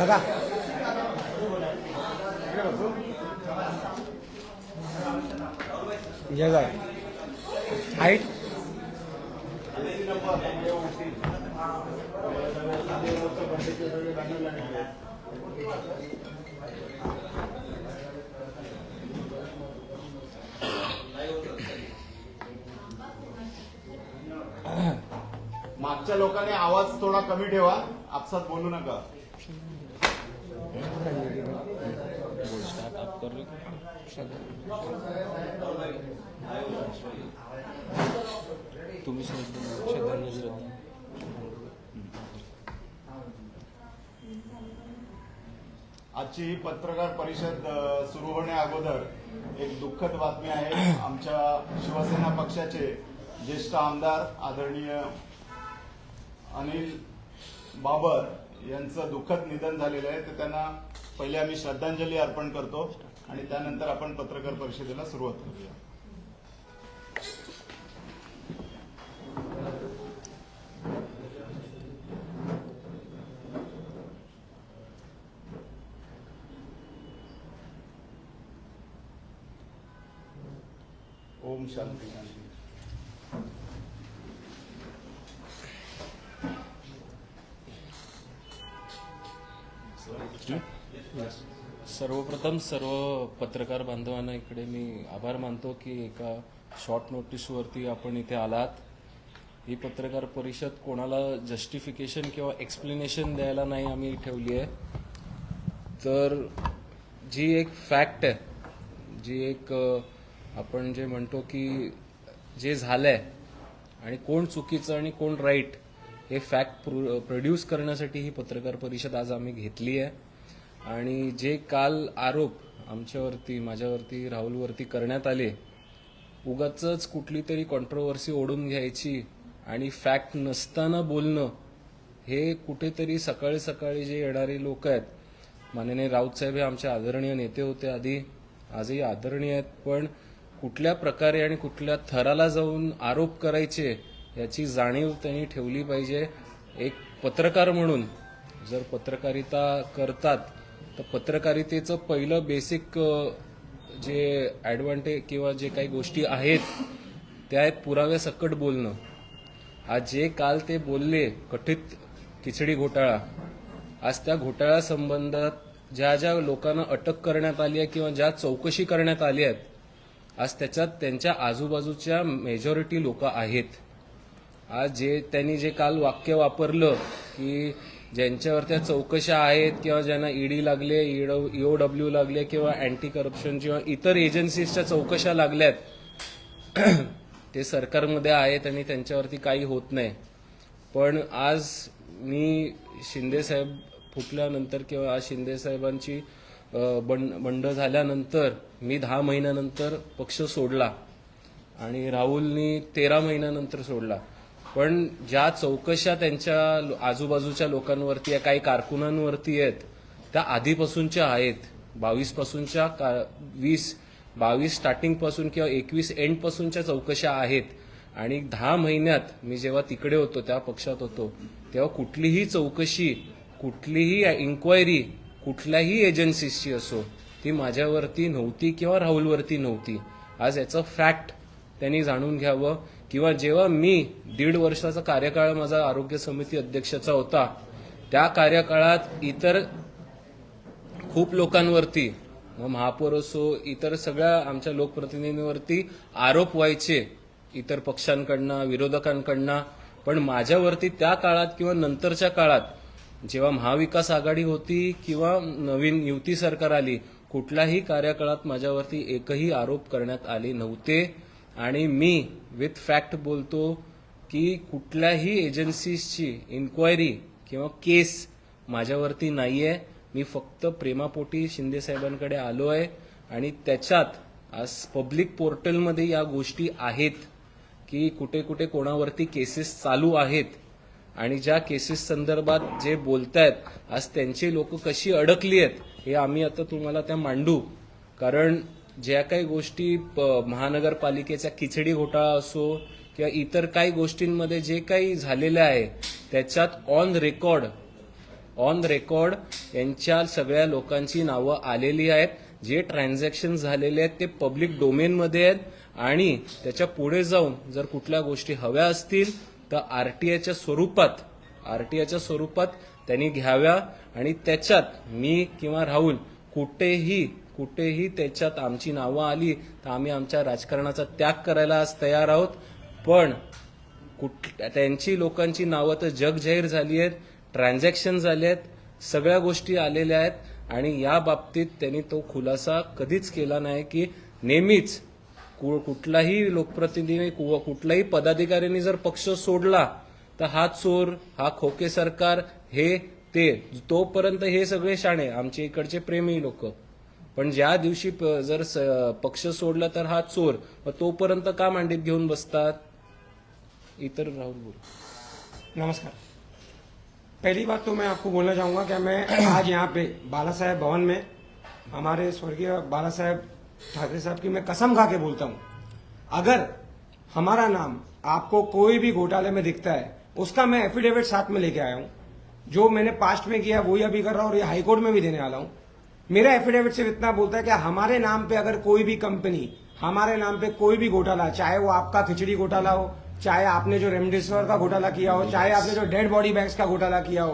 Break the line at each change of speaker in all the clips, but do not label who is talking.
बघा. जगा हाईट
मागच्या लोकांनी आवाज थोडा कमी ठेवा. आपसात बोलू नका.
तुम्ही
आजची ही पत्रकार परिषद सुरू होण्या अगोदर एक दुःखद बातमी आहे. आमच्या शिवसेना पक्षाचे ज्येष्ठ आमदार आदरणीय अनिल बाबर यांचं दुःखद निधन झालेलं आहे तर त्यांना पहिले आम्ही श्रद्धांजली अर्पण करतो आणि त्यानंतर आपण पत्रकार परिषदेला सुरुवात करूया.
सर्वप्रथम सर्व पत्रकार बांधवांना इकडे मी आभार मानतो की एका शॉर्ट नोटीसवरती आपण इथे आलात. ही पत्रकार परिषद कोणाला जस्टिफिकेशन किंवा एक्सप्लेनेशन द्यायला नाही आम्ही ठेवली आहे. तर जी एक फॅक्ट आहे जी एक आपण जे म्हणतो की जे झालंय आणि कोण चुकीचं आणि कोण राईट हे फॅक्ट प्रोड्यूस करण्यासाठी ही पत्रकार परिषद आज आम्ही घेतली आहे. आणि जे काल आरोप आमच्यावरती माझ्यावरती राहुलवरती करण्यात आले उगाच कुठली तरी कॉन्ट्रोवर्सी ओढून घ्यायची आणि फॅक्ट नसताना बोलणं हे कुठेतरी सकाळी सकाळी जे येणारे लोक आहेत माननीय राऊत साहेब हे आमचे आदरणीय नेते होते आधी आजही आदरणीय आहेत पण कुठल्या प्रकारे आणि कुठल्या थराला जाऊन आरोप करायचे याची जाणीव त्यांनी ठेवली पाहिजे. एक पत्रकार म्हणून जर पत्रकारिता करतात तर पत्रकारितेचं पहिलं बेसिक जे ॲडव्हान्टेज किंवा जे काही गोष्टी आहेत त्या आहेत पुराव्यासकट बोलणं. आज जे काल ते बोलले कथित खिचडी घोटाळा आज त्या घोटाळ्या संबंधात ज्या ज्या लोकांना अटक करण्यात आली आहे किंवा ज्या चौकशी करण्यात आली आहेत आज त्याच्यात त्यांच्या आजूबाजूच्या मेजॉरिटी लोक आहेत. आज जे त्यांनी जे काल वाक्य वापरलं की ज्यांच्यावर त्या चौकशा आहेत किंवा ज्यांना ईडी लागले ईओ डब्ल्यू लागले किंवा अँटी करप्शन किंवा इतर एजन्सीजच्या चौकशा लागल्यात ते सरकारमध्ये आहेत आणि त्यांच्यावरती काही होत नाही. पण आज मी शिंदेसाहेब फुटल्यानंतर किंवा आज शिंदेसाहेबांची बंड बंड झाल्यानंतर मी दहा महिन्यानंतर पक्ष सोडला आणि राहुलनी तेरा महिन्यानंतर सोडला. पण ज्या चौकशा त्यांच्या आजूबाजूच्या लोकांवरती आहे, काही कारकुनांवरती आहेत त्या आधीपासूनच्या आहेत. बावीस पासूनच्या का- वीस बावीस स्टार्टिंगपासून किंवा एकवीस एंड पासूनच्या चौकशा आहेत. आणि दहा महिन्यात मी जेव्हा तिकडे होतो त्या पक्षात होतो तेव्हा कुठलीही चौकशी कुठलीही इन्क्वायरी कुठल्याही एजन्सीची असो ती माझ्यावरती नव्हती किंवा राहुलवरती नव्हती. आज याचं फॅक्ट त्यांनी जाणून घ्यावं. किंवा जेव्हा मी दीड वर्षाचा कार्यकाळ माझा आरोग्य समिती अध्यक्षाचा होता त्या कार्यकाळात इतर खूप लोकांवरती मग महापौर असो इतर सगळ्या आमच्या लोकप्रतिनिधींवरती आरोप व्हायचे इतर पक्षांकडनं विरोधकांकडनं. पण माझ्यावरती त्या काळात किंवा नंतरच्या काळात जेव्हा महाविकास आघाडी होती किंवा नवीन युती सरकार आली कुठल्याही कार्यकाळात माझ्यावरती एकही आरोप करण्यात आले नव्हते. आणि मी विथ फॅक्ट बोलतो की कुठल्याही एजन्सीजची इन्क्वायरी किंवा केस माझ्यावरती नाही आहे मी फक्त प्रेमापोटी शिंदे साहेबांकडे आलो आहे आणि त्याच्यात आज पब्लिक पोर्टलमध्ये या गोष्टी आहेत की कुठे कुठे कोणावरती केसेस चालू आहेत. आणि ज्या केसेस संदर्भात जे बोलतायत आज त्यांची लोक कशी अडकली आहेत हे आम्ही आता तुम्हाला त्या मांडू. कारण ज्या काही गोष्टी प- महानगरपालिकेचा खिचडी घोटाळा असो किंवा इतर काही गोष्टींमध्ये जे काही झालेलं आहे त्याच्यात ऑन रेकॉर्ड ऑन रेकॉर्ड यांच्या सगळ्या लोकांची नावं आलेली आहेत. जे ट्रान्झॅक्शन झालेले आहेत ते पब्लिक डोमेनमध्ये आहेत आणि त्याच्या पुढे जाऊन जर कुठल्या गोष्टी हव्या असतील तर आरटीआयच्या स्वरूपात आरटीआयच्या स्वरूपात त्यांनी घ्याव्या आणि त्याच्यात मी किंवा राहुल कुठेही कुठेही त्याच्यात आमची नावं आली तर आम्ही आमच्या राजकारणाचा त्याग करायला आज तयार आहोत. पण कुठ त्यांची लोकांची नावं तर जग जाहीर झाली आहेत ट्रान्झॅक्शन झाले आहेत सगळ्या गोष्टी आलेल्या आहेत आणि या बाबतीत त्यांनी तो खुलासा कधीच केला नाही की नेहमीच कु- कुठलाही लोकप्रतिनिधी कु- कुठलाही पदाधिकाऱ्यांनी जर पक्ष सोडला तर हा चोर हा खोके सरकार हे ते तोपर्यंत हे सगळे शाणे आमचे इकडचे प्रेमी लोक. पण ज्या दिवशी प- जर स- पक्ष सोडला तर हा चोर मग तोपर्यंत का मांडीत घेऊन बसतात? इतर राहुल बोल.
नमस्कार. पहली बात तो मैं आपको बोलना चाहूंगा कि मैं आज यहाँ पे बाला साहेब भवन में हमारे स्वर्गीय बाला साहेब ठाकरे साहब की मैं कसम खा के बोलता हूँ। अगर हमारा नाम आपको कोई भी घोटाले में दिखता है उसका मैं एफिडेविट साथ में लेके आया हूँ। जो मैंने पास्ट में किया वही अभी कर रहा हूँ और ये हाईकोर्ट में भी देने वाला हूँ। मेरा एफिडेविट सिर्फ़ इतना बोलता है कि हमारे नाम पे अगर कोई भी कंपनी हमारे नाम पे कोई भी घोटाला, चाहे वो आपका खिचड़ी घोटाला हो, चाहे आपने जो रेमडेसिविर का घोटाला किया हो, चाहे आपने जो डेड बॉडी बैग्स का घोटाला किया हो,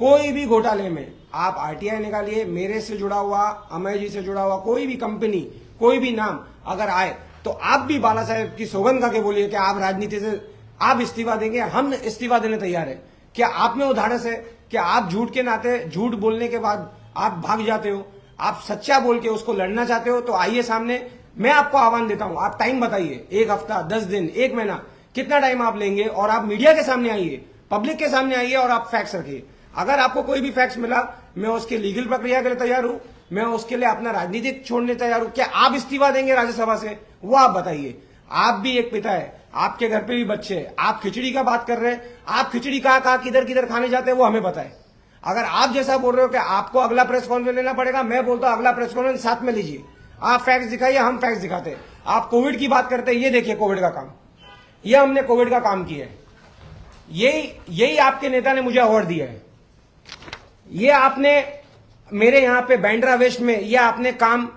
कोई भी घोटाले में आप आरटीआई निकालिए, मेरे से जुड़ा हुआ, अमय जी से जुड़ा हुआ, कोई भी कंपनी कोई भी नाम अगर आए तो आप भी बाला साहेब की सौगंध खा के बोलिए कि आप राजनीति से, आप इस्तीफा देंगे, हम इस्तीफा देने तैयार है। क्या आप में उदाहरण है कि आप झूठ के नाते, झूठ बोलने के बाद आप भाग जाते हो, आप सच्चा बोल के उसको लड़ना चाहते हो तो आइए सामने। मैं आपको आह्वान देता हूँ, आप टाइम बताइए, एक हफ़्ता, दस दिन, एक महीना, कितना टाइम आप लेंगे और आप मीडिया के सामने आइए पब्लिक के सामने आइए और आप फैक्ट्स रखिए। अगर आपको कोई भी फैक्ट्स मिला, मैं उसके लीगल प्रक्रिया के लिए तैयार हूँ, मैं उसके लिए अपना राजनीतिक छोड़ने तैयार हूँ। क्या आप इस्तीफा देंगे राज्यसभा से? वो आप बताइए। आप भी एक पिता है, आपके घर पे भी बच्चे हैं, आप खिचड़ी का बात कर रहे हैं, आप खिचड़ी कहाँ किधर किधर खाने जाते हैं, वो हमें है अगर आप जैसा बोल रहे हो कि आपको अगला प्रेस कॉन्फ्रेंस लेना पड़ेगा, मैं बोलता हूँ, अगला प्रेस कॉन्फ्रेंस साथ में लीजिए। आप फैक्ट्स दिखाइए, हम फैक्ट्स दिखाते आप कोविड की बात करते हैं, ये देखिए कोविड का काम। ये हमने कोविड का काम किया है। यही यही आपके नेता ने मुझे अवार्ड दिया है। ये आपने मेरे यहाँ पे बैंड्रा वेस्ट में, ये आपने काम,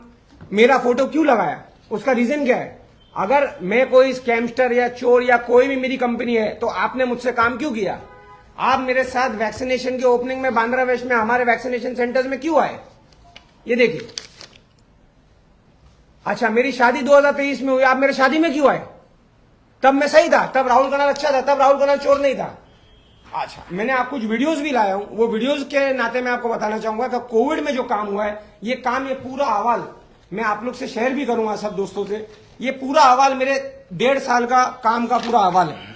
मेरा फ़ोटो क्यों लगाया? उसका रीजन क्या है? अगर मैं कोई स्कैमस्टर या चोर या कोई भी मेरी कंपनी है तो आपने मुझसे काम क्यों किया? आप मेरे साथ वैक्सीनेशन की ओपनिंग में बांद्रा वेस्ट में, हमारे वैक्सीनेशन सेंटर्स में क्यों आए? ये देखिए। अच्छा मेरी शादी 2023 में हुई, आप मेरे शादी में क्यों आए? तब मैं सही था, तब राहुल कनाल अच्छा था, तब राहुल कनाल चोर नहीं था। अच्छा मैंने आप कुछ वीडियोस भी लाया हूँ, वो वीडियोस के नाते मैं आपको बताना चाहूँगा कि कोविड में जो काम हुआ है, ये काम, ये पूरा अहवाल मैं आप लोग से शेयर भी करूँगा सब दोस्तों से। ये पूरा अहवाल मेरे डेढ़ साल का, काम का पूरा अहवाल है।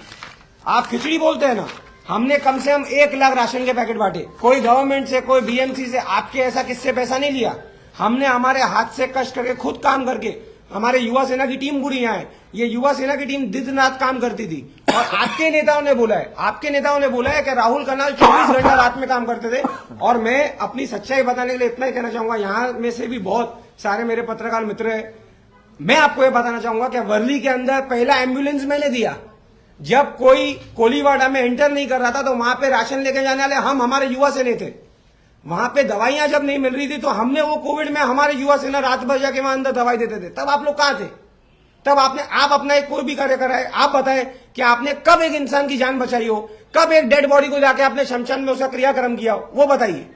आप खिचड़ी बोलते हैं ना? हमने कम से कम एक लाख राशन के पैकेट बांटे। कोई गवर्नमेंट से, कोई बीएमसी से, आपके ऐसा किससे पैसा नहीं लिया? हमने हमारे हाथ से कष्ट करके खुद काम करके, हमारे युवा सेना की टीम पूरी यहाँ ये युवा सेना की टीम दिन रात काम करती थी। और आपके नेताओं ने बोला है, आपके नेताओं ने बोला है कि राहुल कनाल चौबीस घंटा रात में काम करते थे। और मैं अपनी सच्चाई बताने के लिए इतना ही कहना चाहूँगा, यहाँ में से भी बहुत सारे मेरे पत्रकार मित्र हैं। मैं आपको ये बताना चाहूँगा कि वर्ली के अंदर पहला एंबुलेंस मैंने दिया। जब कोई कोलीवाड़ा में एंटर नहीं कर रहा था तो वहाँ पे राशन लेके जाने वाले हम हमारे युवा सेना थे। वहाँ पे दवाइयाँ जब नहीं मिल रही थी तो हमने वो कोविड में हमारे युवा सेना रात भर जाके वहाँ अंदर दवाई देते थे। तब आप लोग कहा थे? तब आपने, आप अपना एक कोई भी कार्य कराए आप बताएँ कि आपने कब एक इंसान की जान बचाई हो? कब एक डेड बॉडी को जाके आपने शमशान में उसका क्रियाक्रम किया हो? वो बताइए।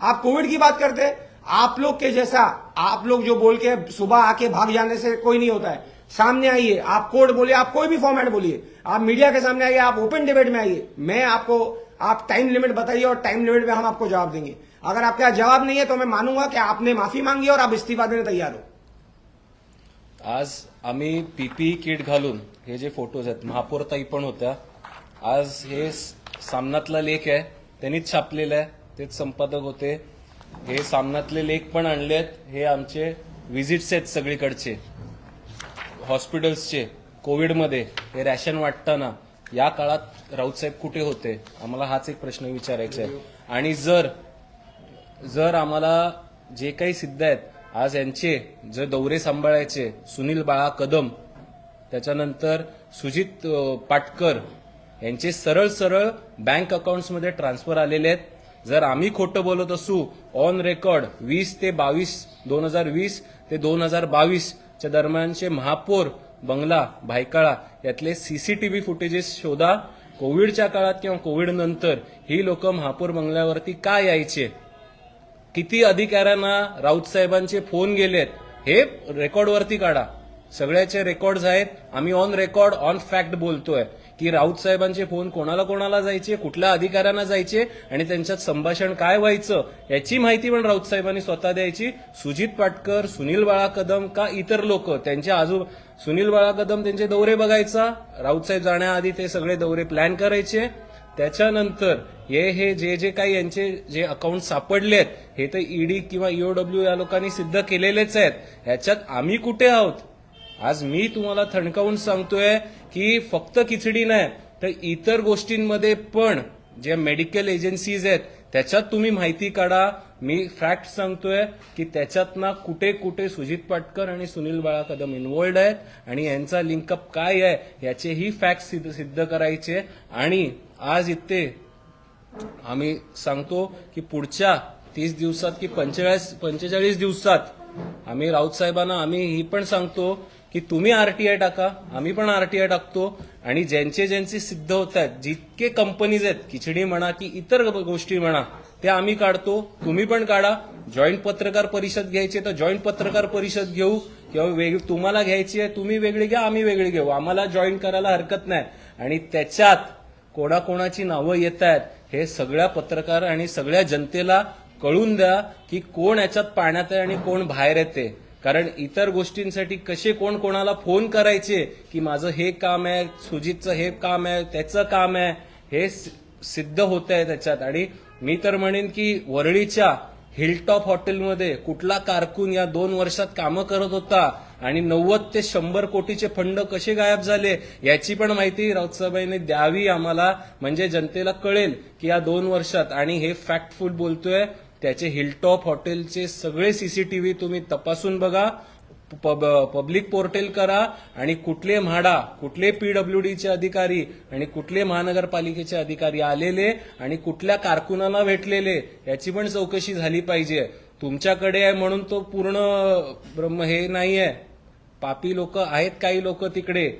आप कोविड की बात करते हैं, आप लोग के जैसा, आप लोग जो बोल के सुबह आके भाग जाने से कोई नहीं होता है। सामने आइए आप कोड बोलिए आप कोई भी फॉर्मेट बोलिए। आप मीडिया के सामने आइए आप ओपन डिबेट में आइए। मैं आपको आप टाइम लिमिट बताइए और टाइम लिमिट में हम आपको जवाब देंगे। अगर आपके यहाँ जवाब नहीं है तो मैं मानूंगा कि आपने माफी मांगी और आप इस्तीफा देने तैयार हो।
आज आम्ही पीपी किट घालून हे जे फोटोज आहेत महापौर ताई पण होत्या आज हे सामनातला लेख आहे त्यांनीच छापलेलं आहे तेच संपादक होते. हे सामनातले लेख पण आणलेत हे आमचे व्हिजिट्स आहेत सगळीकडचे. हॉस्पिटल्सचे कोविडमध्ये हे रॅशन वाटताना या काळात राऊतसाहेब कुठे होते? आम्हाला हाच एक प्रश्न विचारायचा आहे. आणि जर जर आम्हाला जे काही सिद्ध आहेत आज यांचे जर दौरे सांभाळायचे सुनील बाळा कदम त्याच्यानंतर सुजित पाटकर यांचे सरळ सरळ बँक अकाउंट्समध्ये ट्रान्सफर आलेले आहेत. जर आम्ही खोटं बोलत असू ऑन रेकॉर्ड वीस ते बावीस दोन हजार वीस ते दोन हजार बावीस च्या दरम्यानचे महापौर बंगला भायकाळा यातले सीसीटीव्ही फुटेजेस शोधा कोविडच्या काळात किंवा कोविड नंतर ही लोक महापौर बंगल्यावरती का यायचे? किती अधिकाऱ्यांना राऊत साहेबांचे फोन गेलेत हे रेकॉर्डवरती काढा. सगळ्याचे रेकॉर्ड्स आहेत आम्ही ऑन रेकॉर्ड ऑन फॅक्ट बोलतोय. की राऊत साहेबांचे फोन कोणाला कोणाला जायचे कुठल्या अधिकाऱ्यांना जायचे आणि त्यांच्यात संभाषण काय व्हायचं याची माहिती पण राऊत साहेबांनी स्वतः द्यायची. सुजित पाटकर सुनील बाळा कदम का इतर लोक त्यांच्या आजू सुनील बाळा कदम त्यांचे दौरे बघायचा. राऊत साहेब जाण्याआधी ते सगळे दौरे प्लॅन करायचे. त्याच्यानंतर हे हे जे जे काही यांचे जे अकाउंट आहेत हे तर ईडी किंवा ईओडब्ल्यू या लोकांनी सिद्ध केलेलेच आहेत. ह्याच्यात आम्ही कुठे आहोत? आज मी तुम्हाला थणकावून सांगतोय की फक्त खिचडी नाही तर इतर गोष्टींमध्ये पण ज्या मेडिकल एजन्सीज आहेत त्याच्यात तुम्ही माहिती काढा. मी फॅक्ट सांगतोय की त्याच्यात ना कुठे कुठे सुजित पाटकर आणि सुनील बाळा कदम इन्वॉल्ड आहेत आणि यांचा लिंकअप काय आहे याचेही फॅक्ट सिद्ध सिद्ध करायचे. आणि आज इथे आम्ही सांगतो की पुढच्या तीस दिवसात की पंचेचाळीस पंचेचाळीस दिवसात आम्ही राऊत साहेबांना आम्ही ही पण सांगतो की तुम्ही आरटीआय टाका आम्ही पण आरटीआय टाकतो. आणि ज्यांचे ज्यांचे सिद्ध होत आहेत जितके कंपनीज आहेत खिचडी म्हणा की इतर गोष्टी म्हणा ते आम्ही काढतो. तुम्ही पण काढा. जॉईंट पत्रकार परिषद घ्यायची तर जॉईंट पत्रकार परिषद घेऊ. किंवा वेग तुम्हाला घ्यायची आहे तुम्ही वेगळी घ्या आम्ही वेगळी घेऊ. आम्हाला जॉईन करायला हरकत नाही. आणि त्याच्यात कोणाकोणाची नावं येत आहेत हे सगळ्या पत्रकार आणि सगळ्या जनतेला कळून द्या की कोण याच्यात पाण्यात आहे आणि कोण बाहेर येते. कारण इतर गोष्टींसाठी कसे कोण कोणाला फोन करायचे की माझं हे काम आहे सुजितचं हे काम आहे त्याचं काम आहे हे सि- सिद्ध होत आहे त्याच्यात. आणि मी तर म्हणेन की वरळीच्या हिलटॉप हॉटेलमध्ये कुठला कारकून या दोन वर्षात कामं करत होता आणि नव्वद ते शंभर कोटीचे फंड कसे गायब झाले याची पण माहिती राऊतसाहेबांनी द्यावी आम्हाला. म्हणजे जनतेला कळेल की या दोन वर्षात आणि हे फॅक्टफुल बोलतोय त्याचे हिलटॉप हॉटेलचे सगळे सीसीटीव्ही तुम्ही तपासून बघा पब- पब्लिक पोर्टल करा आणि कुठले म्हाडा कुठले पीडब्ल्यूडीचे अधिकारी आणि कुठले महानगरपालिकेचे अधिकारी आलेले आणि कुठल्या कारकुनाला भेटलेले याची पण चौकशी झाली पाहिजे. तुमच्याकडे आहे म्हणून तो पूर्ण ब्रह्म हे नाही आहे पापी लोक आहेत काही लोक तिकडे.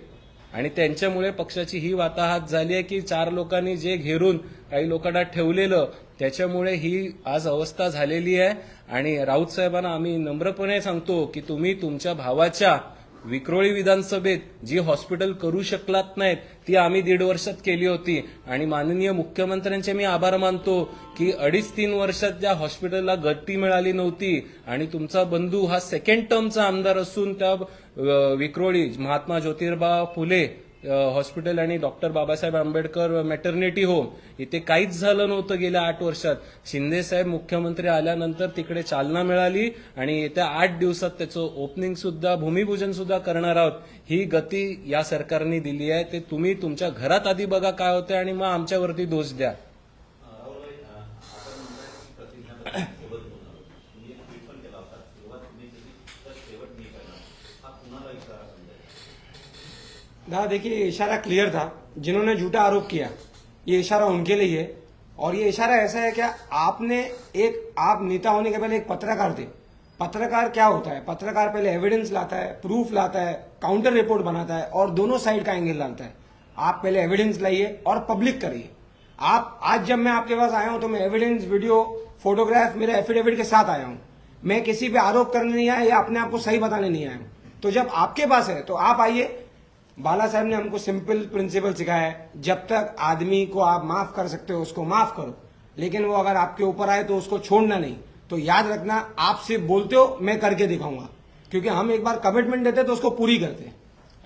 आणि त्यांच्यामुळे पक्षाची ही वाताहात झाली आहे की चार लोकांनी जे घेरून काही लोकांना ठेवलेलं त्याच्यामुळे ही आज अवस्था झालेली आहे. आणि राऊत साहेबांना आम्ही नम्रपणे सांगतो की तुम्ही तुमच्या भावाच्या विक्रोळी विधानसभेत जी हॉस्पिटल करू शकलात नाहीत ती आम्ही दीड वर्षात केली होती. आणि माननीय मुख्यमंत्र्यांचे मी आभार मानतो की अडीच तीन वर्षात ज्या हॉस्पिटलला गती मिळाली नव्हती. आणि तुमचा बंधू हा सेकंड टर्मचा आमदार असून त्या विक्रोळी महात्मा ज्योतिर्बा फुले हॉस्पिटल आणि doctor Babasaheb Ambedkar maternity home इथे काहीच झालं नव्हतं गेल्या आठ वर्षात. शिंदेसाहेब मुख्यमंत्री आल्यानंतर तिकडे चालना मिळाली आणि येत्या आठ दिवसात त्याचं ओपनिंग सुद्धा भूमिपूजन सुद्धा करणार आहोत. ही गती या सरकारने दिली आहे. ते तुम्ही तुमच्या घरात आधी बघा काय होते आणि मग आमच्यावरती दोष द्या.
दादा देखिए इशारा क्लियर था। जिन्होंने झूठा आरोप किया, ये इशारा उनके लिए है। और ये इशारा ऐसा है क्या, आपने एक, आप नेता होने के पहले एक पत्रकार थे। पत्रकार क्या होता है? पत्रकार पहले एविडेंस लाता है प्रूफ लाता है काउंटर रिपोर्ट बनाता है और दोनों साइड का एंगल लाता है। आप पहले एविडेंस लाइए और पब्लिक करिए। आप, आज जब मैं आपके पास आया हूँ तो मैं एविडेंस वीडियो फोटोग्राफ मेरे एफिडेविट के साथ आया हूँ। मैं किसी पे आरोप करने नहीं आया, या अपने आप को सही बताने नहीं आया हूँ। तो जब आपके पास है तो आप आइए बाला साहब ने हमको सिंपल प्रिंसिपल सिखाया है जब तक आदमी को आप माफ कर सकते हो उसको माफ करो। लेकिन वो अगर आपके ऊपर आए तो उसको छोड़ना नहीं। तो याद रखना आप सिर्फ बोलते हो मैं करके दिखाऊंगा। क्योंकि हम एक बार कमिटमेंट देते तो उसको पूरी करते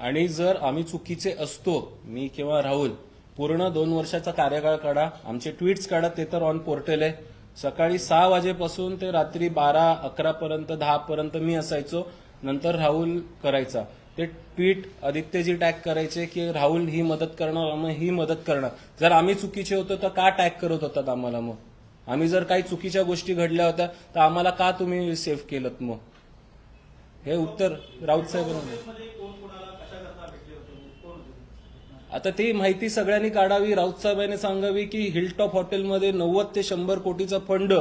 आणि जर आम्ही चुकीचे असतो मी किंवा राहुल पूर्ण दोन वर्षाचा कार्यकाळ काढा आमचे ट्विट्स काढा ते तर ऑन पोर्टल आहे. सकाळी सहा वाजेपासून ते रात्री बारा अकरा पर्यंत दहा पर्यंत मी असायचो नंतर राहुल करायचा. ते ट्विट आदित्यजी टॅग करायचे की राहुल ही मदत करणार मग ही मदत करणार. जर आम्ही चुकीचे होतो तर का टॅग करत होतात आम्हाला मग? आम्ही जर काही चुकीच्या गोष्टी घडल्या होत्या तर आम्हाला का तुम्ही सेव्ह केलं मग? हे उत्तर राऊत साहेबांना आता ती माहिती सगळ्यांनी काढावी. राऊत साहेबांनी सांगावी की हिलटॉप हॉटेलमध्ये नव्वद ते शंभर कोटीचा फंड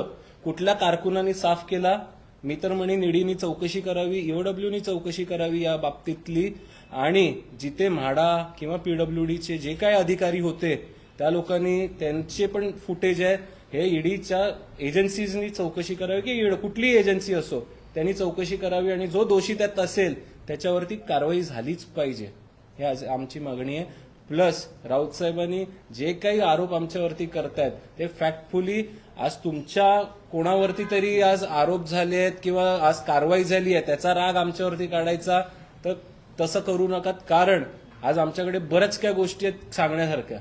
कुठल्या कारकुनांनी साफ केला? मी तर म्हणेन ईडीनी चौकशी करावी ईओडब्ल्यूनी चौकशी करावी या बाबतीतली. आणि जिथे म्हाडा किंवा पीडब्ल्यूडीचे जे काय अधिकारी होते त्या लोकांनी त्यांचे पण फुटेज आहे. हे ईडीच्या एजन्सीजनी चौकशी करावी की ईड- कुठलीही एजन्सी असो त्यांनी चौकशी करावी आणि जो दोषी त्यात असेल त्याच्यावरती कारवाई झालीच पाहिजे. हे आज आमची मागणी आहे. प्लस राऊत साहेबांनी जे काही आरोप आमच्यावरती करतायत ते फॅक्टफुली आज तुमच्या कोणावरती तरी आज आरोप झाले आहेत किंवा आज कारवाई झाली आहे त्याचा राग आमच्यावरती काढायचा तर तसं करू नका कारण आज आमच्याकडे बऱ्याच काय गोष्टी आहेत सांगण्यासारख्या.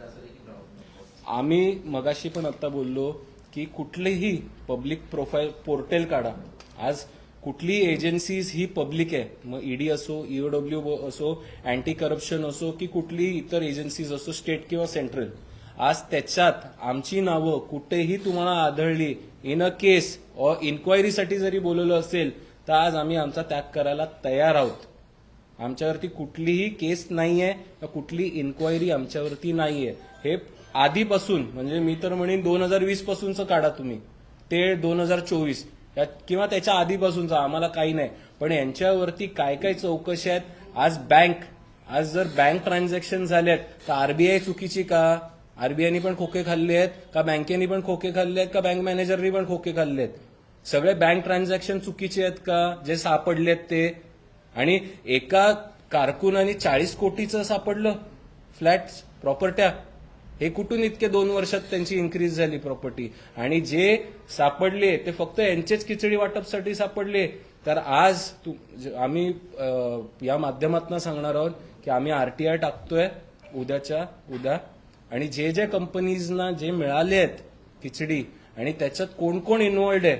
असं देखील राहत
आम्ही मगाशी पण आता बोललो की कुठलेही पब्लिक प्रोफाईल पोर्टल काढा. आज कुठली एजन्सीज ही पब्लिक आहे? मग ईडी असो ईओडब्ल्यू असो अँटी करप्शन असो की कुठली इतर एजन्सीज असो स्टेट किंवा सेंट्रल आज त्याच्यात आमची नावं कुठेही तुम्हाला आढळली इन अ केस ऑर इन्क्वायरीसाठी जरी बोलवलं असेल तर आज आम्ही आमचा त्याग करायला तयार आहोत. आमच्यावरती कुठलीही केस नाही आहे कुठली इन्क्वायरी आमच्यावरती नाही आहे हे आधीपासून म्हणजे मी तर म्हणेन दोन हजार वीसपासूनचं काढा तुम्ही. ते दोन हजार चोवीस. किंवा त्याच्या आधीपासूनचा आम्हाला काही नाही. पण यांच्यावरती काय काय चौकशी आहेत? आज बँक आज जर बँक ट्रान्झॅक्शन झाल्यात तर आरबीआय चुकीची का? आरबीआयनी पण खोके खाल्ले आहेत? का बँकेनी पण खोके खाल्ले आहेत? का बँक मॅनेजरनी पण खोके खाल्ले आहेत? सगळे बँक ट्रान्झॅक्शन चुकीचे आहेत का? जे सापडलेत ते. आणि एका कारकुनाने चाळीस कोटीचं सापडलं. फ्लॅट प्रॉपर्ट्या हे कुठून इतके दोन वर्षात त्यांची इन्क्रीज झाली प्रॉपर्टी आणि जे सापडले ते फक्त यांचेच खिचडी वाटपसाठी सापडले. तर आज तू आम्ही या माध्यमातून सांगणार आहोत की आम्ही आरटीआय टाकतोय उद्याच्या उद्या. आणि जे जे कंपनीजना जे मिळाले आहेत खिचडी आणि त्याच्यात कोण कोण इन्वॉल्ड आहे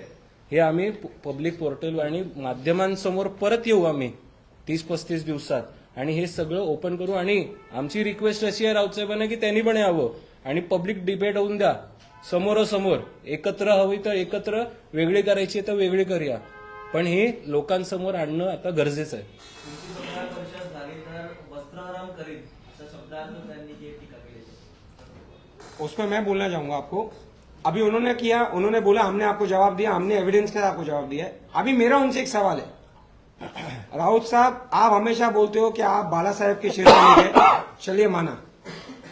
हे आम्ही पब्लिक पोर्टल आणि माध्यमांसमोर परत येऊ आम्ही तीस पस्तीस दिवसात. आणि हे सगळं ओपन करू आणि आमची रिक्वेस्ट अशी आहे राऊतसाहेबांना की त्यांनी पण यावं. आणि पब्लिक डिबेट होऊन द्या. समोरासमोर एकत्र हवी तर एकत्र वेगळी करायची तर वेगळी करूया. पण हे लोकांसमोर आणणं आता गरजेचं आहे.
उसमें
उस पर मैं बोलना चाहूंगा आपको। अभी उन्होंने किया उन्होंने बोला हमने आपको जवाब दिया हमने एविडेंस के साथ आपको जवाब दिया है। अभी मेरा उनसे एक सवाल है। राउत साहब, आप हमेशा बोलते हो कि आप बाला साहेब के शेरवानी है। चलिए माना।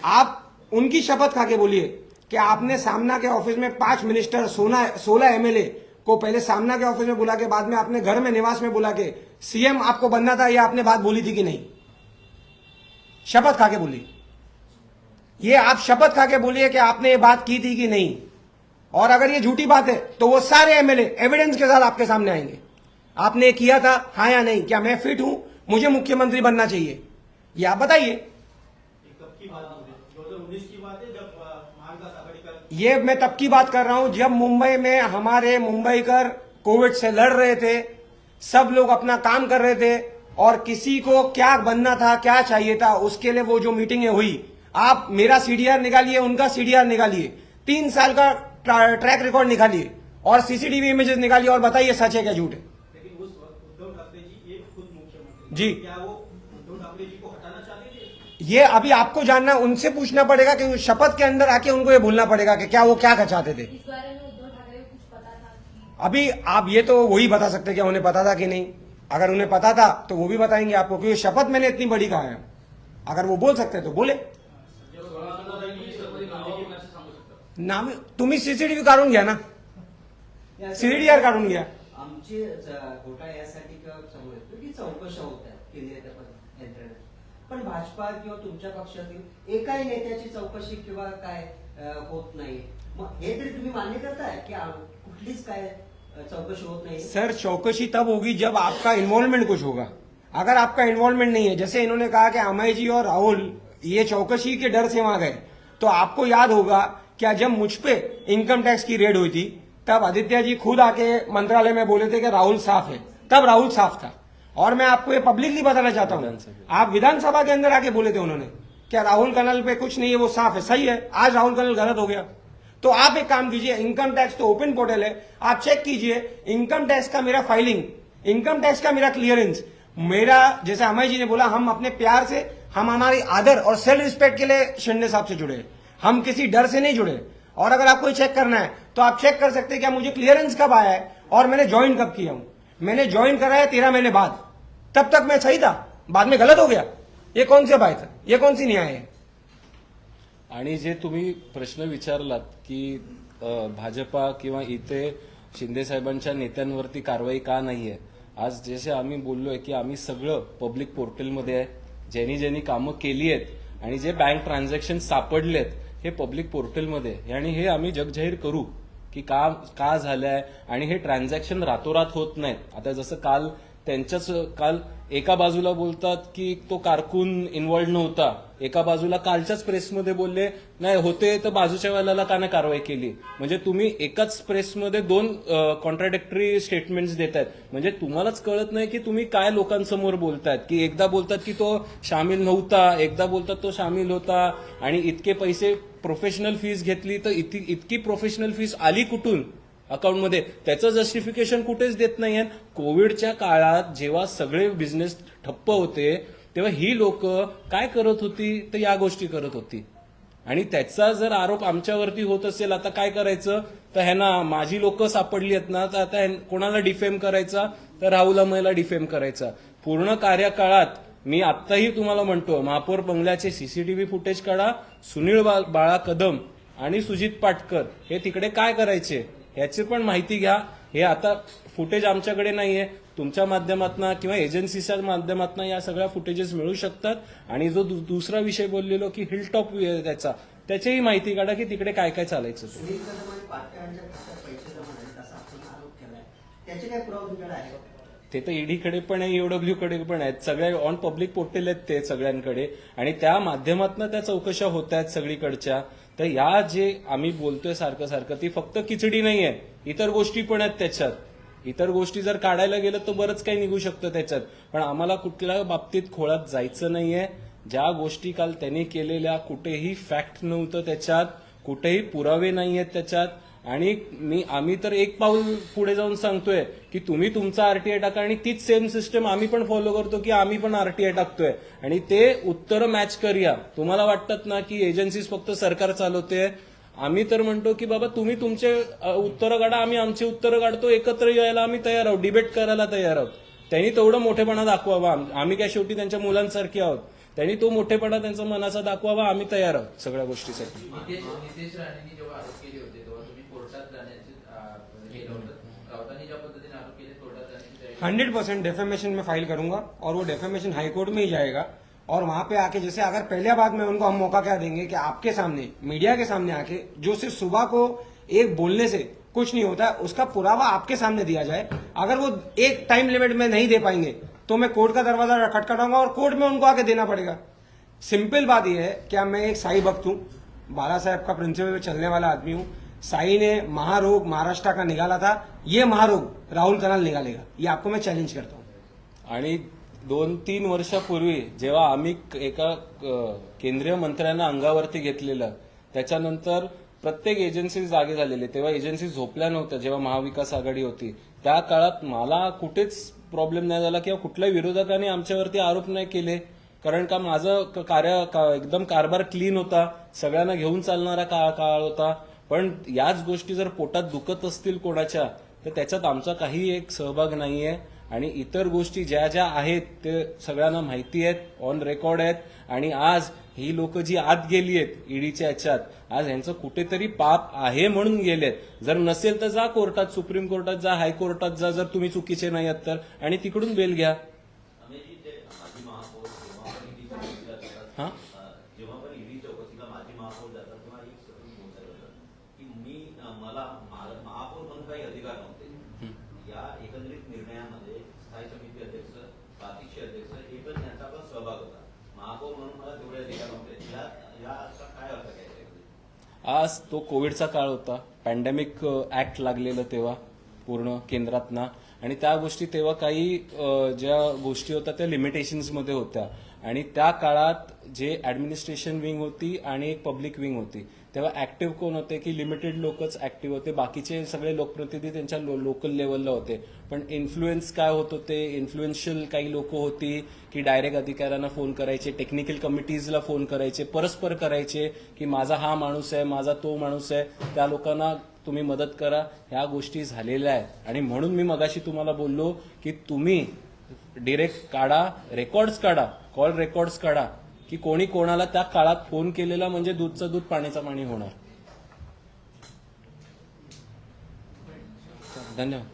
आप उनकी शपथ खा के बोलिए कि आपने सामना के ऑफ़िस में पाँच मिनिस्टर, सोना, सोलह एमएलए को पहले सामना के ऑफ़िस में बुला के, बाद में आपने घर में निवास में बुला के, सीएम आपको बनना था, ये आपने बात बोली थी कि नहीं? शपथ खा के बोली ये आप शपथ खा के बोलिए कि आपने ये बात की थी कि नहीं? और अगर ये झूठी बात है तो वो सारे एमएलए एविडेंस के साथ आपके सामने आएँगे। आपने किया था हाँ या नहीं? क्या मैं फिट हूँ? मुझे मुख्यमंत्री बनना चाहिए। ये आप बताइए।
ये
मैं तब की बात कर रहा हूँ जब मुंबई में हमारे मुंबईकर कोविड से लड़ रहे थे सब लोग अपना काम कर रहे थे और किसी को क्या बनना था क्या चाहिए था उसके लिए वो जो मीटिंगें हुई आप मेरा सीडीआर निकालिए उनका सीडीआर निकालिए तीन साल का ट्रैक रिकॉर्ड निकालिए और सीसीटीवी इमेजेस निकालिए और बताइए सच है क्या झूठ है
लेकिन उस वक्त उद्धव ठाकरे जी एक खुद मुख्यमंत्री
जी।
क्या वो उद्धव ठाकरे जी को हटाना चाहते थे
ये अभी आपको जानना उनसे पूछना पड़ेगा कि शपथ के अंदर आके उनको ये भूलना पड़ेगा कि क्या वो क्या चाहते थे।
इस बारे में उद्धव ठाकरे को कुछ पता था कि
अभी आप ये तो वही बता सकते हैं कि उन्हें पता था कि नहीं। अगर उन्हें पता था तो वो भी बताएँगे आपको क्योंकि शपथ मैंने इतनी बड़ी कहा है। अगर वो बोल सकते हैं तो बोले। नाम तुम्ही सीसीटीव्ही काढून घ्या ना? सीडीआर काढून घ्या
आमचे घोटाळे यासाठी किंवा समोर येतो की चौकशा होत केंद्रीय तपास यंत्रणा पण भाजपा किंवा तुमच्या पक्षातील एकाही नेत्याची चौकशी किंवा काय होत नाही. मग हे तरी तुम्ही मान्य करताय की कुठलीच काय चौकशी होत नाही?
सर चौकशी तब होगी जब आपका इन्वॉल्वमेंट कुछ होगा. अगर आपका इन्वॉल्वमेंट नहीं है जैसे इन्होंने कहा कि अमय जी और राहुल ये चौकशी के डर से वहां गए तो आपको याद होगा क्या जब मुझ पे इनकम टैक्स की रेड हुई थी तब आदित्य जी खुद आके मंत्रालय में बोले थे कि राहुल साफ़ है। तब राहुल साफ़ था। और मैं आपको ये पब्लिकली बताना चाहता हूँ। आप विधानसभा के अंदर आके बोले थे उन्होंने क्या राहुल कनल पे कुछ नहीं है वो साफ़ है। सही है। आज राहुल कनल गलत हो गया। तो आप एक काम कीजिए इनकम टैक्स तो ओपन पोर्टल है। आप चेक कीजिए इनकम टैक्स का मेरा फाइलिंग इनकम टैक्स का मेरा क्लियरेंस मेरा जैसे अमय जी ने बोला हम अपने प्यार से हम हमारी आदर और सेल्फ रिस्पेक्ट के लिए शिंदे साहब से जुड़े हम किसी डर से नहीं जुड़े और अगर आपको चेक करना है तो आप चेक कर सकते हैं क्या मुझे क्लियरेंस कब आया है और मैंने ज्वाइन कब किया हूं। मैंने ज्वाइन करा है तेरह महीने बाद। तब तक मैं सही था? बाद में गलत हो गया? ये कौन सी बात है ये कौन सी न्याय है?
आणि जे तुम्ही प्रश्न विचारलात की भाजपा किंवा इथे शिंदे साहेबांच्या नेत्यांवरती कारवाई का नाहीये आज जसे आम्ही बोललोय की आम्ही सगळं पब्लिक पोर्टलमध्ये आहे. ज्यांनी ज्यांनी कामं केली आहेत आणि जे बँक ट्रान्झॅक्शन सापडलेत हे पब्लिक पोर्टलमध्ये आणि हे आम्ही जगजाहीर करू की का का झालंय आणि हे ट्रान्झॅक्शन रातोरात होत नाहीत. आता जसं काल त्यांच्याच काल एका बाजूला बोलतात की तो कारकून इन्व्हॉल्ड नव्हता. एका बाजूला कालच्याच प्रेसमध्ये बोलले नाही होते तर बाजूच्या वेळेला का नाही कारवाई केली. म्हणजे तुम्ही एकाच प्रेसमध्ये दोन कॉन्ट्राडिक्टरी स्टेटमेंट्स देत आहेत म्हणजे तुम्हालाच कळत नाही की तुम्ही काय लोकांसमोर बोलतायत. की एकदा बोलतात की तो सामील नव्हता एकदा बोलतात तो सामील होता आणि इतके पैसे प्रोफेशनल फीज घेतली तर इतकी इतकी प्रोफेशनल फीज आली कुठून? अकाउंटमध्ये. त्याचं जस्टिफिकेशन कुठेच देत नाहीये. कोविडच्या काळात जेव्हा सगळे बिझनेस ठप्प होते तेव्हा ही लोक काय करत होती? तर या गोष्टी करत होती. आणि त्याचा जर आरोप आमच्यावरती होत असेल आता काय करायचं? तर ह्यांना माझी लोक सापडली आहेत ना तर आता कोणाला डिफेम करायचा? तर राहुल अमयला डिफेम करायचा. पूर्ण कार्यकाळात मी आत्ताही तुम्हाला म्हणतो महापौर बंगल्याचे सीसीटीव्ही फुटेज काढा सुनील बाळा कदम आणि सुजित पाटकर हे तिकडे काय करायचे? ह्याची पण माहिती घ्या. हे आता फुटेज आमच्याकडे नाहीये. तुमच्या माध्यमातून किंवा एजन्सीच्या माध्यमातून या सगळ्या फुटेजेस मिळू शकतात. आणि जो दु- दुसरा विषय बोललेलो की हिलटॉप त्याचा त्याचीही माहिती काढा की तिकडे काय काय चालायचं ते.
त्याचे काय पुरावा आहे?
ते तर ईडीकडे पण आहे ईओडब्ल्यू कडे पण आहेत. सगळ्या ऑन पब्लिक पोर्टल आहेत ते सगळ्यांकडे. आणि त्या माध्यमातून त्या चौकशा होत आहेत सगळीकडच्या. तर या जे आम्ही बोलतोय सारखं सारखं ती फक्त खिचडी आहे इतर गोष्टी पण आहेत त्याच्यात. इतर गोष्टी जर काढायला गेलं तर बरंच काही निघू शकतं त्याच्यात. पण आम्हाला कुठल्या बाबतीत खोळात जायचं नाहीये. ज्या गोष्टी काल त्यांनी केलेल्या कुठेही फॅक्ट नव्हतं त्याच्यात. कुठेही पुरावे नाही आहेत त्याच्यात. आणि मी आम्ही तर एक पाऊल पुढे जाऊन सांगतोय की तुम्ही तुमचा आरटीआय टाका आणि तीच सेम सिस्टम आम्ही पण फॉलो करतो की आम्ही पण आरटीआय टाकतोय. आणि ते उत्तर मॅच करूया. तुम्हाला वाटतात ना की एजन्सीज फक्त सरकार चालवते? आम्ही तर म्हणतो की बाबा तुम्ही तुमचे उत्तरं काढा आम्ही आमची उत्तरं काढतो एकत्र यायला आम्ही तयार आहोत डिबेट करायला तयार आहोत. त्यांनी तेवढं मोठेपणा दाखवावा. आम्ही काय शेवटी त्यांच्या मुलांसारखे आहोत. त्यांनी तो मोठेपणा त्यांचा मनाचा दाखवावा आम्ही तयार आहोत सगळ्या गोष्टीसाठी.
कोर्टात जाण्याचे होतं राऊतांनी ज्या पद्धतीने आरोप केले कोर्टात जाण्याची
हंड्रेड परसेंट डेफेमेशन में फ़ाइल करूँगा और वो डेफेमेशन हाईकोर्ट में ही जाएगा। और वहाँ पे आके जैसे अगर पहले बात में उनको हम मौका क्या देंगे कि आपके सामने मीडिया के सामने आके जो सिर्फ़ सुबह को एक बोलने से कुछ नहीं होता उसका पुरावा आपके सामने दिया जाए। अगर वो एक टाइम लिमिट में नहीं दे पाएँगे तो मैं कोर्ट का दरवाज़ा खटखटाऊँगा और कोर्ट में उनको आके देना पड़ेगा। सिंपल बात यह है क्या मैं एक साई भक्त हूँ? बाला साहेब का प्रिंसिपल पे चलने वाला आदमी हूँ। साई ने महारोग महाराष्ट्र का निकाला था ये महारोग राहुल कनाल निकालेगा ये आपको मैं चैलेंज करता हूँ.
आणि दोन तीन वर्षापूर्वी जेव्हा आम्ही एका केंद्रीय मंत्र्यांना अंगावरती घेतलेलं त्याच्यानंतर प्रत्येक एजन्सी जागे झालेले. तेव्हा एजन्सी झोपल्या नव्हत्या जेव्हा महाविकास आघाडी होती. त्या काळात मला कुठेच प्रॉब्लेम नाही झाला किंवा कुठल्याही विरोधकांनी आमच्यावरती आरोप नाही केले. कारण का माझं क- कार्य का- एकदम कारभार क्लीन होता. सगळ्यांना घेऊन चालणारा काळ काळ होता. पण याच गोष्टी जर पोटात दुखत असतील कोणाच्या तर त्याच्यात आमचा काही एक सहभाग नाहीये. आणि इतर गोष्टी ज्या ज्या आहेत ते सगळ्यांना माहिती आहेत ऑन रेकॉर्ड आहेत. आणि आज ही लोक जी आत गेली आहेत ईडीच्या याच्यात आज यांचं कुठेतरी पाप आहे म्हणून गेलेत. जर नसेल तर जा कोर्टात सुप्रीम कोर्टात जा हायकोर्टात जा जर तुम्ही चुकीचे नाही आहात तर. आणि तिकडून बेल घ्या
आम्ही जे माजी महापौर जेव्हा पण ईडी चौकशीला जातात
हा?
अ, जेव्हा पण ईडी चौकशीला माजी महापौर जातात तेव्हा एक सतत बोलतात होतं की मी अ, मला मा- महापौर म्हणून काही अधिकार नव्हते या एकंदरीत निर्णयामध्ये स्थायी समिती अध्यक्ष प्रातिक्षी अध्यक्ष हे पण यांचा पण सहभाग होता महापौर म्हणून मला तेवढे अधिकार नव्हते या याचा काय अर्थ काय त्याच्यामध्ये?
आज तो कोविडचा काळ होता. पॅन्डेमिक ऍक्ट लागलेलं तेव्हा पूर्ण केंद्रातना. आणि त्या गोष्टी तेव्हा काही ज्या गोष्टी होत्या त्या लिमिटेशन्समध्ये होत्या. आणि त्या काळात जे ऍडमिनिस्ट्रेशन विंग होती आणि एक पब्लिक विंग होती. तेव्हा ऍक्टिव्ह कोण होते की लिमिटेड लोकच ऍक्टिव्ह होते. बाकीचे सगळे लोकप्रतिनिधी त्यांच्या लो लोकल लेवलला होते. पण इन्फ्लुएन्स काय होत होते? इन्फ्लुएन्शियल काही लोक होती की डायरेक्ट अधिकाऱ्यांना फोन करायचे टेक्निकल कमिटीजला फोन करायचे परस्पर करायचे की माझा हा माणूस आहे माझा तो माणूस आहे. त्या लोकांना तुम्ही मदत करा. ह्या गोष्टी झालेल्या आहेत. आणि म्हणून मी मगाशी तुम्हाला बोललो की तुम्ही डिरेक्ट काढा रेकॉर्ड्स काढा कॉल रेकॉर्ड्स काढा. की कोणी कोणाला त्या काळात फोन केलेला म्हणजे दूधचं दूध पाण्याचा पाणी होणार. धन्यवाद.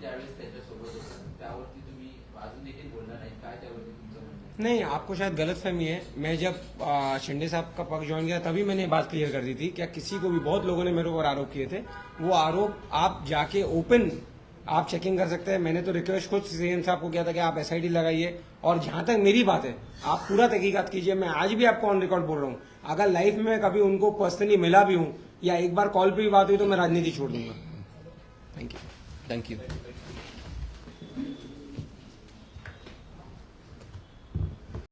त्यावेळेस त्यांच्यासोबत होता. त्यावरती तुम्ही अजून देखील बोलला नाही. काय त्यावरती तुमचं?
नहीं आपको शायद गलत फहमी है। मैं जब आ, शिंदे साहब का पक्ष ज्वाइन किया तभी मैंने ये बात क्लियर कर दी थी क्या किसी को भी बहुत लोगों ने मेरे ऊपर आरोप किए थे। वो आरोप आप जाके ओपन आप चेकिंग कर सकते हैं। मैंने तो रिक्वेस्ट खुद सीएम साहब को किया था कि आप एसआईटी लगाइए। और जहाँ तक मेरी बात है आप पूरा तहकीकात कीजिए। मैं आज भी आपको ऑन रिकॉर्ड बोल रहा हूँ। अगर लाइफ में कभी उनको पर्सनली मिला भी हूँ या एक बार कॉल पर भी बात हुई तो मैं राजनीति छोड़ दूँगा। Thank you
thank you